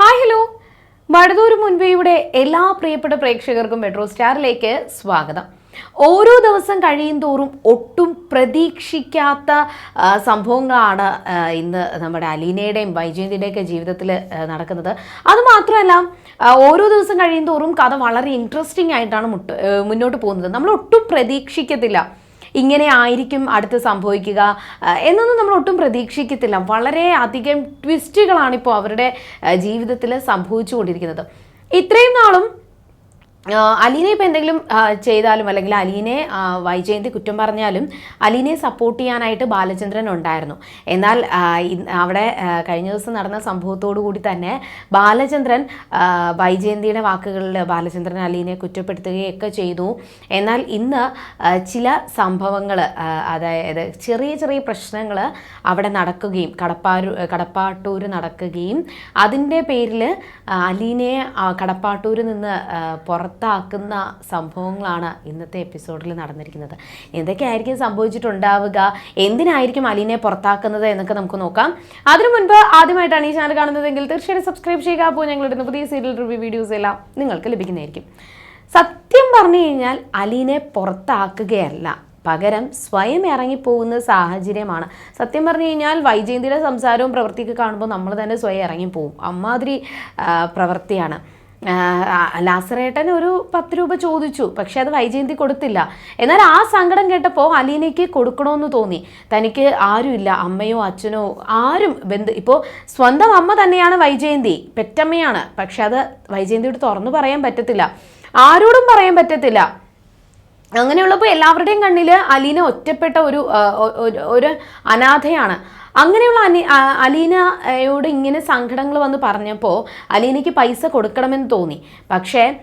Hi hello വടതൂർ മുൻപേയുടെ എല്ലാ പ്രിയപ്പെട്ട പ്രേക്ഷകർക്കും മെട്രോ സ്റ്റാറിലേക്ക് സ്വാഗതം. ഓരോ ദിവസം കഴിയും തോറും ഒട്ടും പ്രതീക്ഷിക്കാത്ത സംഭവങ്ങളാണ് ഇന്ന് നമ്മുടെ അലീനയുടെയും വൈജയന്തിയുടെയൊക്കെ ജീവിതത്തിൽ നടക്കുന്നത്. അതുമാത്രമല്ല ഓരോ ദിവസം കഴിയും തോറും കഥ വളരെ ഇൻട്രസ്റ്റിംഗ് ആയിട്ടാണ് മുട്ട് മുന്നോട്ട് പോകുന്നത്. നമ്മൾ ഒട്ടും പ്രതീക്ഷിക്കത്തില്ല. ഇങ്ങനെ ആയിരിക്കും അടുത്ത് സംഭവിക്കുക. എന്നൊന്നും നമ്മൾ ഒട്ടും പ്രതീക്ഷിക്കത്തില്ല. വളരെ അധികം ട്വിസ്റ്റുകളാണ് ഇപ്പോൾ അവരുടെ ജീവിതത്തിൽ സംഭവിച്ചുകൊണ്ടിരിക്കുന്നത്. ഇത്രയും നാളും അലീനെ ഇപ്പം എന്തെങ്കിലും ചെയ്താലും അല്ലെങ്കിൽ അലീനെ വൈജയന്തി കുറ്റം പറഞ്ഞാലും അലീനെ സപ്പോർട്ട് ചെയ്യാനായിട്ട് ബാലചന്ദ്രൻ ഉണ്ടായിരുന്നു. എന്നാൽ അവിടെ കഴിഞ്ഞ ദിവസം നടന്ന സംഭവത്തോടു കൂടി തന്നെ ബാലചന്ദ്രൻ വൈജയന്തിയുടെ വാക്കുകളിൽ ബാലചന്ദ്രൻ അലീനെ കുറ്റപ്പെടുത്തുകയൊക്കെ ചെയ്തു. എന്നാൽ ഇന്ന് ചില സംഭവങ്ങൾ അതായത് ചെറിയ ചെറിയ പ്രശ്നങ്ങൾ അവിടെ നടക്കുകയും കടപ്പാരു കടപ്പാട്ടൂർ നടക്കുകയും അതിന്റെ പേരിൽ അലീനയെ കടപ്പാട്ടൂരിൽ നിന്ന് ആ, പുറത്താക്കുന്ന സംഭവങ്ങളാണ് ഇന്നത്തെ എപ്പിസോഡിൽ നടന്നിരിക്കുന്നത്. എന്തൊക്കെയായിരിക്കും സംഭവിച്ചിട്ടുണ്ടാവുക? എന്തിനായിരിക്കും അലീനെ പുറത്താക്കുന്നത് എന്നൊക്കെ നമുക്ക് നോക്കാം. അതിനു മുൻപ് ആദ്യമായിട്ടാണ് ഈ ചാനൽ കാണുന്നതെങ്കിൽ തീർച്ചയായും സബ്സ്ക്രൈബ് ചെയ്യുക. അപ്പോൾ ഞങ്ങളുടെ പുതിയ സീരിയൽ റിവ്യൂ വീഡിയോസ് എല്ലാം നിങ്ങൾക്ക് ലഭിക്കുന്നതായിരിക്കും. സത്യം പറഞ്ഞു കഴിഞ്ഞാൽ അലീനെ പുറത്താക്കുകയല്ല. പകരം സ്വയം ഇറങ്ങിപ്പോകുന്ന സാഹചര്യമാണ്. സത്യം പറഞ്ഞു കഴിഞ്ഞാൽ വൈജയന്തിയുടെ സംസാരവും പ്രവൃത്തിയൊക്കെ കാണുമ്പോൾ നമ്മൾ തന്നെ സ്വയം ഇറങ്ങിപ്പോവും അമ്മാതിരി പ്രവൃത്തിയാണ്. ലാസറേട്ടൻ ഒരു പത്ത് രൂപ ചോദിച്ചു പക്ഷെ അത് വൈജയന്തി കൊടുത്തില്ല. എന്നാൽ ആ സങ്കടം കേട്ടപ്പോൾ അലീനയ്ക്ക് കൊടുക്കണമെന്ന് തോന്നി. തനിക്ക് ആരുമില്ല അമ്മയോ അച്ഛനോ ആരും ബന്ധു ഇപ്പോൾ സ്വന്തം അമ്മ തന്നെയാണ് വൈജയന്തി പെറ്റമ്മയാണ്. പക്ഷെ അത് വൈജയന്തിയോട് തുറന്നു പറയാൻ പറ്റത്തില്ല. ആരോടും പറയാൻ പറ്റത്തില്ല. അങ്ങനെയുള്ളപ്പോൾ എല്ലാവരുടെയും കണ്ണിൽ അലീന ഒറ്റപ്പെട്ട ഒരു ഒരു- അനാഥയാണ്. അങ്ങനെയുള്ള അനി അലീനയോട് ഇങ്ങനെ സങ്കടങ്ങൾ വന്ന് പറഞ്ഞപ്പോൾ അലീനയ്ക്ക് പൈസ കൊടുക്കണമെന്ന് തോന്നി. പക്ഷേ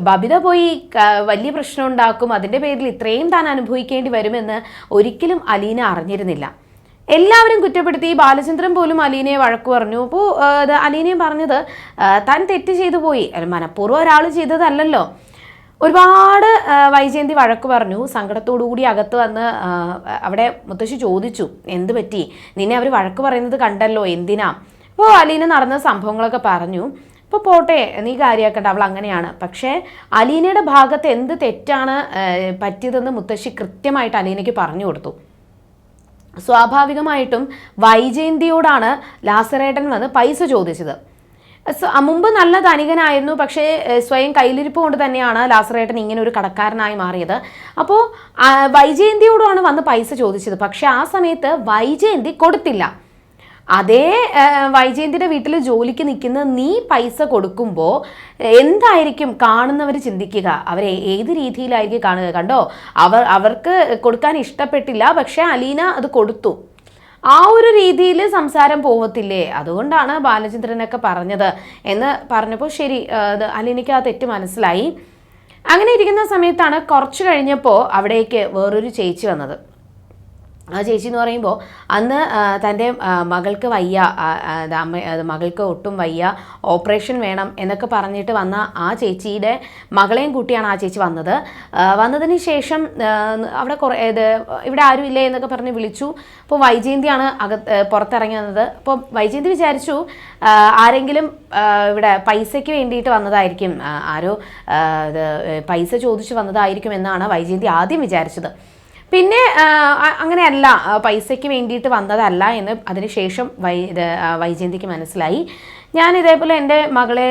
ബബിത പോയി വലിയ പ്രശ്നം ഉണ്ടാക്കും അതിന്റെ പേരിൽ ഇത്രയും താൻ അനുഭവിക്കേണ്ടി വരുമെന്ന് ഒരിക്കലും അലീന അറിഞ്ഞിരുന്നില്ല. എല്ലാവരും കുറ്റപ്പെടുത്തി ബാലചന്ദ്രൻ പോലും അലീനയെ വഴക്ക് പറഞ്ഞു. അപ്പോൾ അലീനയും പറഞ്ഞത് താൻ തെറ്റ് ചെയ്തു പോയി. മനഃപൂർവം ഒരാൾ ചെയ്തതല്ലല്ലോ. ഒരുപാട് വൈജയന്തി വഴക്ക് പറഞ്ഞു. സങ്കടത്തോടു കൂടി അകത്ത് വന്ന് അവിടെ മുത്തശ്ശി ചോദിച്ചു എന്ത് പറ്റി? നിന്നെ അവർ വഴക്ക് പറയുന്നത് കണ്ടല്ലോ എന്തിനാ? അപ്പോൾ അലീന നടന്ന സംഭവങ്ങളൊക്കെ പറഞ്ഞു. ഇപ്പോൾ പോട്ടെ നീ കാര്യമാക്കണ്ട അവൾ അങ്ങനെയാണ്. പക്ഷേ അലീനയുടെ ഭാഗത്ത് എന്ത് തെറ്റാണ് പറ്റിയതെന്ന് മുത്തശ്ശി കൃത്യമായിട്ട് അലീനയ്ക്ക് പറഞ്ഞു കൊടുത്തു. സ്വാഭാവികമായിട്ടും വൈജയന്തിയോടാണ് ലാസറേട്ടൻ വന്ന് പൈസ ചോദിച്ചത്. മുമ്പ് നല്ല ധനികനായിരുന്നു പക്ഷേ സ്വയം കയ്യിലിരിപ്പ് കൊണ്ട് തന്നെയാണ് ലാസറേട്ടൻ ഇങ്ങനെ ഒരു കടക്കാരനായി മാറിയത്. അപ്പോൾ വൈജയന്തിയോടുമാണ് വന്ന് പൈസ ചോദിച്ചത്. പക്ഷേ ആ സമയത്ത് വൈജയന്തി കൊടുത്തില്ല. അതേ വൈജയന്തിയുടെ വീട്ടിൽ ജോലിക്ക് നിൽക്കുന്ന നീ പൈസ കൊടുക്കുമ്പോൾ എന്തായിരിക്കും കാണുന്നവർ ചിന്തിക്കുക. അവരെ ഏത് രീതിയിലായിരിക്കും കാണുക? കണ്ടോ? അവർ അവർക്ക് കൊടുക്കാൻ ഇഷ്ടപ്പെട്ടില്ല പക്ഷേ അലീന അത് കൊടുത്തു. ആ ഒരു രീതിയിൽ സംസാരം പോവത്തില്ലേ? അതുകൊണ്ടാണ് ബാലചന്ദ്രനൊക്കെ പറഞ്ഞത്. എന്ന് പറഞ്ഞപ്പോൾ ശരി അലിനിക്ക് ആ തെറ്റ് മനസ്സിലായി. അങ്ങനെ ഇരിക്കുന്ന സമയത്താണ് കുറച്ച് കഴിഞ്ഞപ്പോൾ അവിടേക്ക് വേറൊരു ചേച്ചി വന്നത്. ആ ചേച്ചി എന്ന് പറയുമ്പോൾ അന്ന് തന്റെ മകൾക്ക് വയ്യ അമ്മ മകൾക്ക് ഒട്ടും വയ്യ ഓപ്പറേഷൻ വേണം എന്നൊക്കെ പറഞ്ഞിട്ട് വന്ന ആ ചേച്ചിയുടെ മകളെയും കൂട്ടിയാണ് ആ ചേച്ചി വന്നത്. വന്നതിന് ശേഷം അവിടെ കുറേ ഇത് ഇവിടെ ആരും ഇല്ലേ എന്നൊക്കെ പറഞ്ഞ് വിളിച്ചു. അപ്പോൾ വൈജയന്തിയാണ് അകത്ത് പുറത്തിറങ്ങി വന്നത്. അപ്പോൾ വൈജയന്തി വിചാരിച്ചു ആരെങ്കിലും ഇവിടെ പൈസയ്ക്ക് വേണ്ടിയിട്ട് വന്നതായിരിക്കും ആരോ ഇത് പൈസ ചോദിച്ചു വന്നതായിരിക്കും എന്നാണ് വൈജയന്തി ആദ്യം വിചാരിച്ചത്. പിന്നെ അങ്ങനെയല്ല പൈസയ്ക്ക് വേണ്ടിയിട്ട് വന്നതല്ല എന്ന് അതിനുശേഷം വൈ വൈജയന്തിക്ക് മനസ്സിലായി. ഞാൻ ഇതേപോലെ എന്റെ മകളെ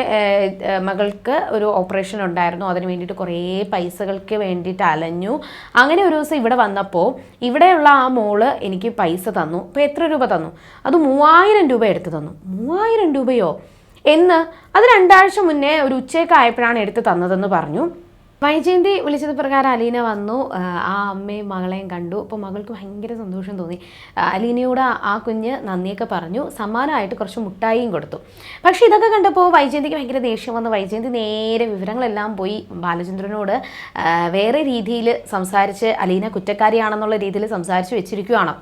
മകൾക്ക് ഒരു ഓപ്പറേഷൻ ഉണ്ടായിരുന്നു. അതിന് വേണ്ടിയിട്ട് കുറേ പൈസകൾക്ക് വേണ്ടിയിട്ട് അലഞ്ഞു. അങ്ങനെ ഒരു ദിവസം ഇവിടെ വന്നപ്പോൾ ഇവിടെയുള്ള ആ മോൾ എനിക്ക് പൈസ തന്നു. അപ്പോൾ എത്ര രൂപ തന്നു? അത് മൂവായിരം രൂപ എടുത്ത് തന്നു. മൂവായിരം രൂപയോ? എന്ന് അത് രണ്ടാഴ്ച മുന്നേ ഒരു ഉച്ചയൊക്കെ ആയപ്പോഴാണ് എടുത്ത് തന്നതെന്ന് പറഞ്ഞു. വൈജയന്തി വിളിച്ചത് പ്രകാരം അലീന വന്നു. ആ, അമ്മയും മകളെയും കണ്ടു. അപ്പോൾ മകൾക്ക് ഭയങ്കര സന്തോഷം തോന്നി. അലീനയോട് ആ കുഞ്ഞ് നന്ദിയൊക്കെ പറഞ്ഞു. സമ്മാനമായിട്ട് കുറച്ച് മുട്ടായിയും കൊടുത്തു. പക്ഷേ ഇതൊക്കെ കണ്ടപ്പോൾ വൈജയന്തിക്ക് ഭയങ്കര ദേഷ്യം വന്നു. വൈജയന്തി നേരെ വിവരങ്ങളെല്ലാം പോയി ബാലചന്ദ്രനോട് വേറെ രീതിയിൽ സംസാരിച്ച് അലീന കുറ്റക്കാരിയാണെന്നുള്ള രീതിയിൽ സംസാരിച്ച് വെച്ചിരിക്കുകയാണ്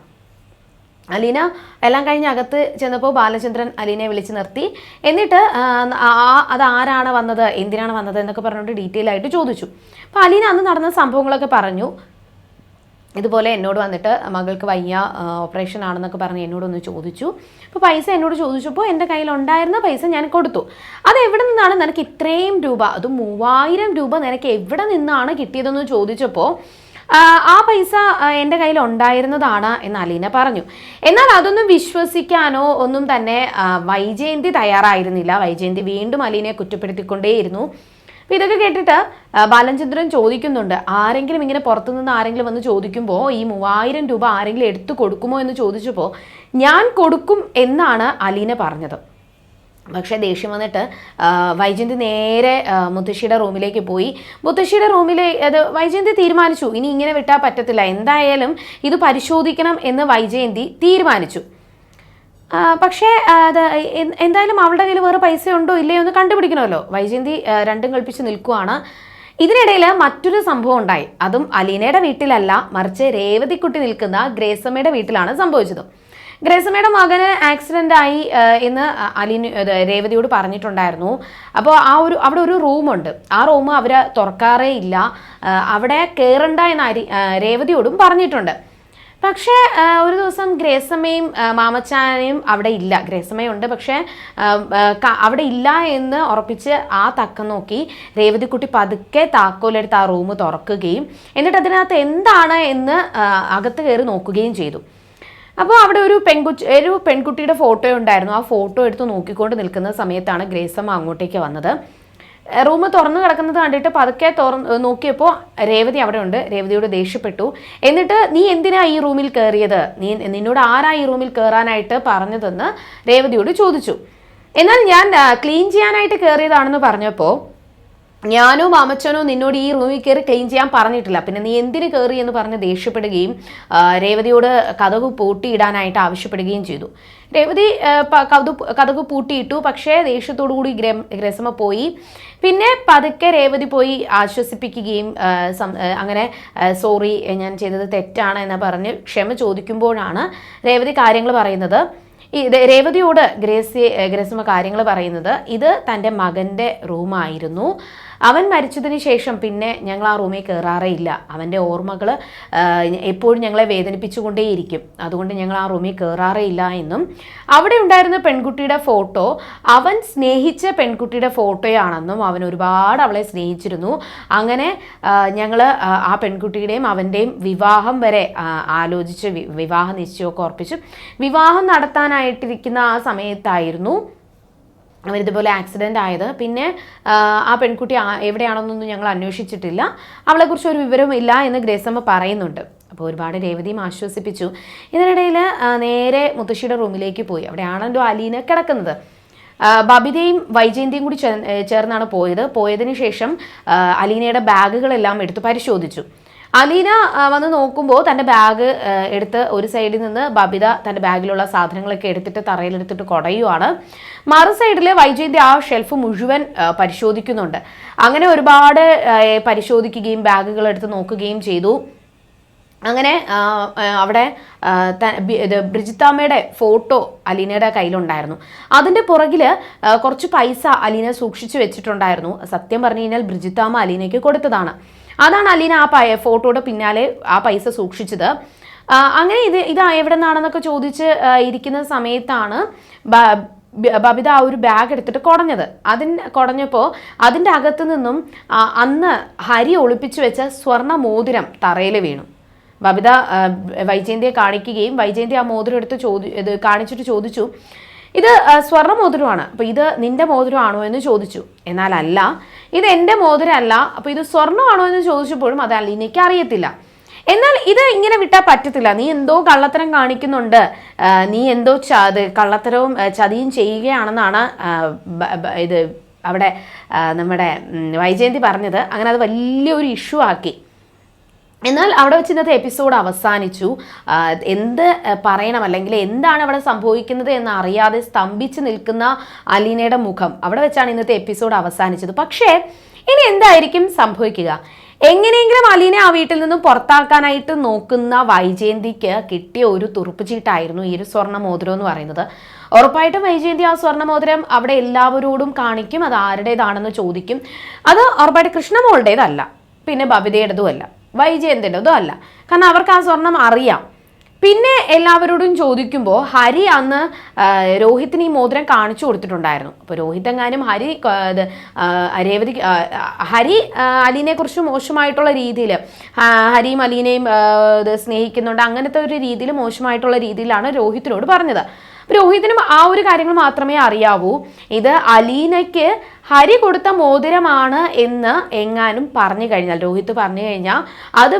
അലീന എല്ലാം കഴിഞ്ഞ് അകത്ത് ചെന്നപ്പോൾ ബാലചന്ദ്രൻ അലീനയെ വിളിച്ച് നിർത്തി. എന്നിട്ട് ആ, അത് ആരാണ് വന്നത് എന്തിനാണ് വന്നത് എന്നൊക്കെ പറഞ്ഞുകൊണ്ട് ഡീറ്റെയിൽ ആയിട്ട് ചോദിച്ചു. അപ്പോൾ അലീന അന്ന് നടന്ന സംഭവങ്ങളൊക്കെ പറഞ്ഞു. ഇതുപോലെ എന്നോട് വന്നിട്ട് മകൾക്ക് വയ്യ ഓപ്പറേഷൻ ആണെന്നൊക്കെ പറഞ്ഞ് എന്നോടൊന്ന് ചോദിച്ചു. അപ്പോൾ പൈസ എന്നോട് ചോദിച്ചപ്പോൾ എന്റെ കയ്യിൽ ഉണ്ടായിരുന്ന പൈസ ഞാൻ കൊടുത്തു. അത് എവിടെ നിന്നാണ്? നിനക്ക് ഇത്രയും രൂപ അത് മൂവായിരം രൂപ നിനക്ക് എവിടെ നിന്നാണ് കിട്ടിയതെന്ന് ചോദിച്ചപ്പോൾ ആ, പൈസ എന്റെ കയ്യിൽ ഉണ്ടായിരുന്നതാണ് എന്ന് അലീന പറഞ്ഞു. എന്നാൽ അതൊന്നും വിശ്വസിക്കാനോ ഒന്നും തന്നെ വൈജയന്തി തയ്യാറായിരുന്നില്ല. വൈജയന്തി വീണ്ടും അലീനയെ കുറ്റപ്പെടുത്തിക്കൊണ്ടേയിരുന്നു. അപ്പോൾ ഇതൊക്കെ കേട്ടിട്ട് ബാലചന്ദ്രൻ ചോദിക്കുന്നുണ്ട് ആരെങ്കിലും ഇങ്ങനെ പുറത്തുനിന്ന് ആരെങ്കിലും വന്ന് ചോദിക്കുമ്പോൾ ഈ മൂവായിരം രൂപ ആരെങ്കിലും എടുത്തു കൊടുക്കുമോ? എന്ന് ചോദിച്ചപ്പോൾ ഞാൻ കൊടുക്കും എന്നാണ് അലീന പറഞ്ഞത്. പക്ഷേ ദേഷ്യം വന്നിട്ട് വൈജയന്തി നേരെ മുത്തശ്ശിയുടെ റൂമിലേക്ക് പോയി. മുത്തശ്ശിയുടെ റൂമിലെ അത് വൈജയന്തി തീരുമാനിച്ചു. ഇനി ഇങ്ങനെ വിട്ടാൽ പറ്റത്തില്ല. എന്തായാലും ഇത് പരിശോധിക്കണം എന്ന് വൈജയന്തി തീരുമാനിച്ചു. പക്ഷേ അത് എന്തായാലും അവളുടെ കയ്യിൽ വേറെ പൈസ ഉണ്ടോ ഇല്ലയോ എന്ന് കണ്ടുപിടിക്കണമല്ലോ. വൈജയന്തി രണ്ടും കൽപ്പിച്ച് നിൽക്കുവാണ്. ഇതിനിടയിൽ മറ്റൊരു സംഭവം ഉണ്ടായി. അതും അലീനയുടെ വീട്ടിലല്ല മറിച്ച് രേവതിക്കുട്ടി നിൽക്കുന്ന ഗ്രേസമ്മയുടെ വീട്ടിലാണ് സംഭവിച്ചത്. ഗ്രേസമ്മയുടെ മകന് ആക്സിഡന്റ് ആയി എന്ന് അലീന രേവതിയോട് പറഞ്ഞിട്ടുണ്ടായിരുന്നു. അപ്പോൾ ആ ഒരു അവിടെ ഒരു റൂമുണ്ട് ആ റൂം അവർ തുറക്കാറേ ഇല്ല. അവിടെ കയറണ്ട എന്ന് അരി രേവതിയോടും പറഞ്ഞിട്ടുണ്ട്. പക്ഷേ ഒരു ദിവസം ഗ്രേസമ്മയും മാമച്ചാനയും അവിടെ ഇല്ല. ഗ്രേസമ്മയുണ്ട് പക്ഷേ അവിടെ ഇല്ല എന്ന് ഉറപ്പിച്ച് ആ തക്കം നോക്കി രേവതിക്കുട്ടി പതുക്കെ താക്കോലെടുത്ത് ആ റൂം തുറക്കുകയും എന്നിട്ട് അതിനകത്ത് എന്താണ് എന്ന് അകത്ത് കയറി നോക്കുകയും ചെയ്തു. അപ്പോൾ അവിടെ ഒരു പെൺകുട്ടി ഒരു പെൺകുട്ടിയുടെ ഫോട്ടോ ഉണ്ടായിരുന്നു. ആ ഫോട്ടോ എടുത്ത് നോക്കിക്കൊണ്ട് നിൽക്കുന്ന സമയത്താണ് ഗ്രേസമ്മ അങ്ങോട്ടേക്ക് വന്നത്. റൂം തുറന്നു കിടക്കുന്നത് കണ്ടിട്ട് പതുക്കെ തുറന്ന് നോക്കിയപ്പോൾ രേവതി അവിടെ ഉണ്ട്. രേവതിയോട് ദേഷ്യപ്പെട്ടു. എന്നിട്ട് നീ എന്തിനാ ഈ റൂമിൽ കയറിയത് നീ നിന്നോട് ആരാ ഈ റൂമിൽ കയറാനായിട്ട് പറഞ്ഞതെന്ന് രേവതിയോട് ചോദിച്ചു. എന്നാൽ ഞാൻ ക്ലീൻ ചെയ്യാനായിട്ട് കയറിയതാണെന്ന് പറഞ്ഞപ്പോൾ ഞാനോ മാമച്ചനോ നിന്നോട് ഈ റൂമിൽ കയറി ക്ലീൻ ചെയ്യാൻ പറഞ്ഞിട്ടില്ല. പിന്നെ നീ എന്തിന് കയറി എന്ന് പറഞ്ഞ് ദേഷ്യപ്പെടുകയും രേവതിയോട് കഥകു പൂട്ടിയിടാനായിട്ട് ആവശ്യപ്പെടുകയും ചെയ്തു. രേവതി കഥ കഥക് കഥു കഥകു പൂട്ടിയിട്ടു പക്ഷേ ദേഷ്യത്തോടു കൂടി ഗ്ര- ഗ്രസമ പോയി. പിന്നെ പതുക്കെ രേവതി പോയി ആശ്വസിപ്പിക്കുകയും അങ്ങനെ സോറി ഞാൻ ചെയ്തത് തെറ്റാണ് എന്ന് പറഞ്ഞ് ക്ഷമ ചോദിക്കുമ്പോഴാണ് രേവതി കാര്യങ്ങൾ പറയുന്നത്. രേവതിയോട് ഗ്രേസി ഗ്രേസമ്മ കാര്യങ്ങൾ പറയുന്നത് ഇത് തന്റെ മകന്റെ റൂമായിരുന്നു. അവൻ മരിച്ചതിന് ശേഷം പിന്നെ ഞങ്ങൾ ആ റൂമിൽ കയറാറേ ഇല്ല അവന്റെ ഓർമ്മകൾ എപ്പോഴും ഞങ്ങളെ വേദനിപ്പിച്ചുകൊണ്ടേയിരിക്കും. അതുകൊണ്ട് ഞങ്ങൾ ആ റൂമിൽ കയറാറേ ഇല്ല എന്നും. അവിടെ ഉണ്ടായിരുന്ന പെൺകുട്ടിയുടെ ഫോട്ടോ അവൻ സ്നേഹിച്ച പെൺകുട്ടിയുടെ ഫോട്ടോയാണെന്നും അവൻ ഒരുപാട് അവളെ സ്നേഹിച്ചിരുന്നു. അങ്ങനെ ഞങ്ങൾ ആ പെൺകുട്ടിയുടെയും അവന്റെയും വിവാഹം വരെ ആലോചിച്ച് വിവാഹ നിശ്ചയമൊക്കെ ഉറപ്പിച്ചു. വിവാഹം നടത്താനായിട്ടിരിക്കുന്ന ആ സമയത്തായിരുന്നു അവരിതുപോലെ ആക്സിഡന്റ് ആയത്. പിന്നെ ആ, പെൺകുട്ടി എവിടെയാണെന്നൊന്നും ഞങ്ങൾ അന്വേഷിച്ചിട്ടില്ല. അവളെക്കുറിച്ച് ഒരു വിവരവും ഇല്ല എന്ന് ഗ്രേസമ്മ പറയുന്നുണ്ട്. അപ്പോൾ ഒരുപാട് രേവതിയും ആശ്വസിപ്പിച്ചു. ഇതിനിടയിൽ നേരെ മുത്തശ്ശിയുടെ റൂമിലേക്ക് പോയി. അവിടെയാണല്ലോ അലീന കിടക്കുന്നത്. ബബിതയും വൈജയന്തിയും കൂടി ചേർന്നാണ് പോയത്. പോയതിന് ശേഷം അലീനയുടെ ബാഗുകളെല്ലാം എടുത്ത് പരിശോധിച്ചു. അലീന വന്ന് നോക്കുമ്പോൾ തന്റെ ബാഗ് എടുത്ത് ഒരു സൈഡിൽ നിന്ന് ബബിത തന്റെ ബാഗിലുള്ള സാധനങ്ങളൊക്കെ എടുത്തിട്ട് തറയിലെടുത്തിട്ട് കുടയുവാണ്. മറു സൈഡിൽ വൈജയന്റെ ആ ഷെൽഫ് മുഴുവൻ പരിശോധിക്കുന്നുണ്ട്. അങ്ങനെ ഒരുപാട് പരിശോധിക്കുകയും ബാഗുകൾ എടുത്ത് നോക്കുകയും ചെയ്തു. അങ്ങനെ അവിടെ ബ്രിജിത്താമ്മയുടെ ഫോട്ടോ അലീനയുടെ കയ്യിലുണ്ടായിരുന്നു. അതിന്റെ പുറകിൽ കുറച്ച് പൈസ അലീന സൂക്ഷിച്ചു വെച്ചിട്ടുണ്ടായിരുന്നു. സത്യം പറഞ്ഞു കഴിഞ്ഞാൽ ബ്രിജിത്താമ്മ അലീനയ്ക്ക് കൊടുത്തതാണ്. അതാണ് അലീന ആ പയ ഫോട്ടോയുടെ പിന്നാലെ ആ പൈസ സൂക്ഷിച്ചത്. അങ്ങനെ ഇത് ഇത് എവിടെ നിന്നാണെന്നൊക്കെ ചോദിച്ച് ഇരിക്കുന്ന സമയത്താണ് ബബിത ആ ഒരു ബാഗ് എടുത്തിട്ട് കുടഞ്ഞത്. അതിന് കുടഞ്ഞപ്പോൾ അതിന്റെ അകത്ത് നിന്നും അന്ന് ഹരി ഒളിപ്പിച്ചു വെച്ച സ്വർണ മോതിരം തറയിൽ വീണു. ബബിത വൈജയന്തിയെ കാണിക്കുകയും വൈജയന്തി ആ മോതിരം എടുത്ത് ചോദി ഇത് കാണിച്ചിട്ട് ചോദിച്ചു ഇത് സ്വർണ മോതിരമാണ് അപ്പോൾ ഇത് നിന്റെ മോതിരമാണോ എന്ന് ചോദിച്ചു. എന്നാൽ അല്ല ഇത് എന്റെ മോതിരമല്ല അപ്പോൾ ഇത് സ്വർണമാണോ എന്ന് ചോദിച്ചപ്പോഴും അതല്ല എനിക്ക് അറിയത്തില്ല. എന്നാൽ ഇത് ഇങ്ങനെ വിട്ടാൽ പറ്റത്തില്ല. നീ എന്തോ കള്ളത്തരം കാണിക്കുന്നുണ്ട്. നീ എന്തോ ചത് കള്ളത്തരവും ചതിയും ചെയ്യുകയാണെന്നാണ് ഇത് അവിടെ നമ്മുടെ വൈജയന്തി പറഞ്ഞത്. അങ്ങനെ അത് വലിയൊരു ഇഷ്യൂ ആക്കി. എന്നാൽ അവിടെ വെച്ച് ഇന്നത്തെ എപ്പിസോഡ് അവസാനിച്ചു. എന്ത് പറയണം അല്ലെങ്കിൽ എന്താണ് അവിടെ സംഭവിക്കുന്നത് എന്ന് അറിയാതെ സ്തംഭിച്ച് നിൽക്കുന്ന അലീനയുടെ മുഖം അവിടെ വെച്ചാണ് ഇന്നത്തെ എപ്പിസോഡ് അവസാനിച്ചത്. പക്ഷേ ഇനി എന്തായിരിക്കും സംഭവിക്കുക? എങ്ങനെയെങ്കിലും അലീനെ ആ വീട്ടിൽ നിന്നും പുറത്താക്കാനായിട്ട് നോക്കുന്ന വൈജയന്തിക്ക് കിട്ടിയ ഒരു തുറുപ്പ് ചീട്ടായിരുന്നു ഈ ഒരു സ്വർണ മോതിരം എന്ന് പറയുന്നത്. ഉറപ്പായിട്ടും വൈജയന്തി ആ സ്വർണ മോതിരം അവിടെ എല്ലാവരോടും കാണിക്കും അത് ആരുടേതാണെന്ന് ചോദിക്കും. അത് ഉറപ്പായിട്ട് കൃഷ്ണമോളുടേതല്ല പിന്നെ ബബിതയുടേതും അല്ല വൈജയന്തിന്റെതോ അല്ല. കാരണം അവർക്ക് ആ സ്വർണം അറിയാം. പിന്നെ എല്ലാവരോടും ചോദിക്കുമ്പോൾ ഹരി അന്ന് രോഹിത്തിന് ഈ മോതിരം കാണിച്ചു കൊടുത്തിട്ടുണ്ടായിരുന്നു. അപ്പോൾ രോഹിത് എങ്ങാനും ഹരി രേവതി ഹരി അലീനെക്കുറിച്ച് അലീനെ കുറിച്ച് മോശമായിട്ടുള്ള രീതിയിൽ ഹരിയും അലീനയും സ്നേഹിക്കുന്നുണ്ട്. അങ്ങനത്തെ ഒരു രീതിയിൽ മോശമായിട്ടുള്ള രീതിയിലാണ് രോഹിത്തിനോട് പറഞ്ഞത്. രോഹിതിനും ആ ഒരു കാര്യങ്ങൾ മാത്രമേ അറിയാവൂ. ഇത് അലീനയ്ക്ക് ഹരി കൊടുത്ത മോതിരമാണ് എന്ന് എങ്ങാനും പറഞ്ഞു കഴിഞ്ഞാൽ രോഹിത് പറഞ്ഞു കഴിഞ്ഞാൽ അത്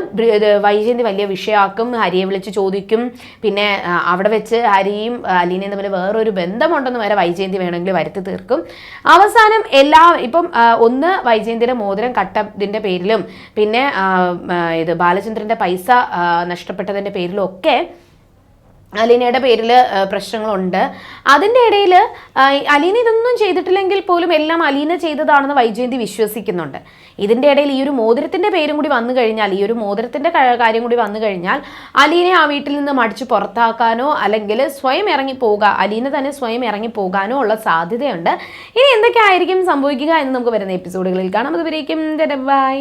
വൈജയന്തി വലിയ വിഷയമാക്കും ഹരിയെ വിളിച്ച് ചോദിക്കും. പിന്നെ അവിടെ വെച്ച് ഹരിയും അലീനയും തമ്മിൽ വേറൊരു ബന്ധമുണ്ടെന്ന് വരെ വൈജയന്തി വേണമെങ്കിൽ വരുത്തി തീർക്കും. അവസാനം എല്ലാ ഇപ്പം ഒന്ന് വൈജയന്തിയുടെ മോതിരം കട്ടതിന്റെ പേരിലും പിന്നെ ഇത് ബാലചന്ദ്രന്റെ പൈസ നഷ്ടപ്പെട്ടതിന്റെ പേരിലും ഒക്കെ അലീനയുടെ പേരിൽ പ്രശ്നങ്ങളുണ്ട്. അതിന്റെ ഇടയിൽ അലീന ഇതൊന്നും ചെയ്തിട്ടില്ലെങ്കിൽ പോലും എല്ലാം അലീന ചെയ്തതാണെന്ന് വൈജയന്തി വിശ്വസിക്കുന്നുണ്ട്. ഇതിന്റെ ഇടയിൽ ഈ ഒരു മോതിരത്തിന്റെ പേരും കൂടി വന്നു കഴിഞ്ഞാൽ ഈ ഒരു മോതിരത്തിന്റെ കാര്യം കൂടി വന്നു കഴിഞ്ഞാൽ അലീനെ ആ വീട്ടിൽ നിന്ന് മടിച്ച് പുറത്താക്കാനോ അല്ലെങ്കിൽ സ്വയം ഇറങ്ങി പോകുക അലീന തന്നെ സ്വയം ഇറങ്ങി പോകാനോ ഉള്ള സാധ്യതയുണ്ട്. ഇനി എന്തൊക്കെ ആയിരിക്കും സംഭവിക്കുക എന്ന് നമുക്ക് വരുന്ന എപ്പിസോഡുകളിൽ കാണാം. അതുവരേക്കും ബൈ.